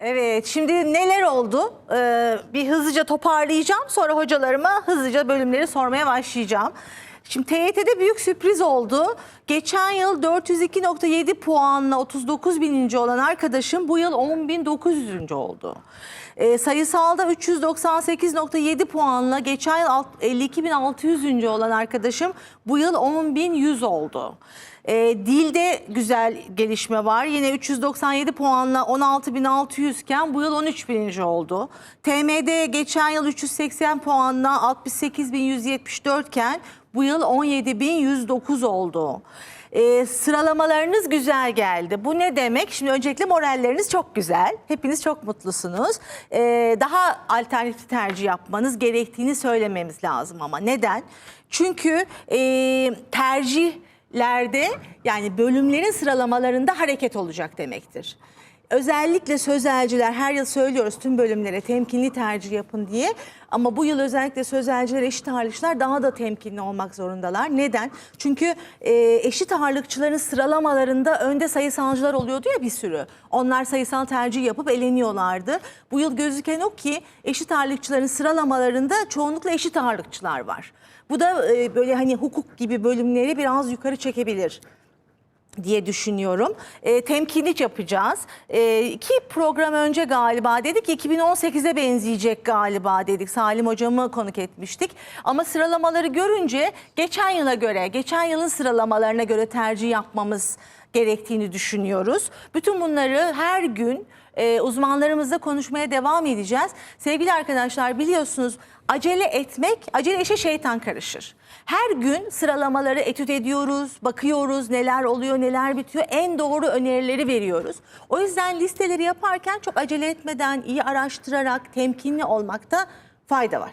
Evet, şimdi neler oldu? Ee, bir hızlıca toparlayacağım. Sonra hocalarıma hızlıca bölümleri sormaya başlayacağım. Şimdi TYT'de büyük sürpriz oldu. Geçen yıl 402.7 puanla 39 bininci olan arkadaşım bu yıl 10.900. oldu. Ee, sayısalda 398.7 puanla geçen yıl alt- 52.600. olan arkadaşım bu yıl 10.100 oldu. E, dilde güzel gelişme var. Yine 397 puanla 16.600 iken bu yıl 13.000. oldu. TM'de geçen yıl 380 puanla 68.174 iken bu yıl 17.109 oldu. E, sıralamalarınız güzel geldi. Bu ne demek? Şimdi öncelikle moralleriniz çok güzel. Hepiniz çok mutlusunuz. E, daha alternatif tercih yapmanız gerektiğini söylememiz lazım ama neden? Çünkü e, tercih lerde yani bölümlerin sıralamalarında hareket olacak demektir. Özellikle sözelciler her yıl söylüyoruz tüm bölümlere temkinli tercih yapın diye. Ama bu yıl özellikle sözelciler, eşit ağırlıkçılar daha da temkinli olmak zorundalar. Neden? Çünkü e, eşit ağırlıkçıların sıralamalarında önde sayısalcılar oluyordu ya bir sürü. Onlar sayısal tercih yapıp eleniyorlardı. Bu yıl gözüken o ki eşit ağırlıkçıların sıralamalarında çoğunlukla eşit ağırlıkçılar var. Bu da e, böyle hani hukuk gibi bölümleri biraz yukarı çekebilir diye düşünüyorum. E, temkinlik yapacağız. E, iki program önce galiba dedik 2018'e benzeyecek galiba dedik. Salim hocamı konuk etmiştik. Ama sıralamaları görünce geçen yıla göre, geçen yılın sıralamalarına göre tercih yapmamız gerektiğini düşünüyoruz. Bütün bunları her gün e, uzmanlarımızla konuşmaya devam edeceğiz. Sevgili arkadaşlar biliyorsunuz acele etmek, acele işe şeytan karışır. Her gün sıralamaları etüt ediyoruz, bakıyoruz neler oluyor, neler bitiyor. En doğru önerileri veriyoruz. O yüzden listeleri yaparken çok acele etmeden, iyi araştırarak, temkinli olmakta fayda var.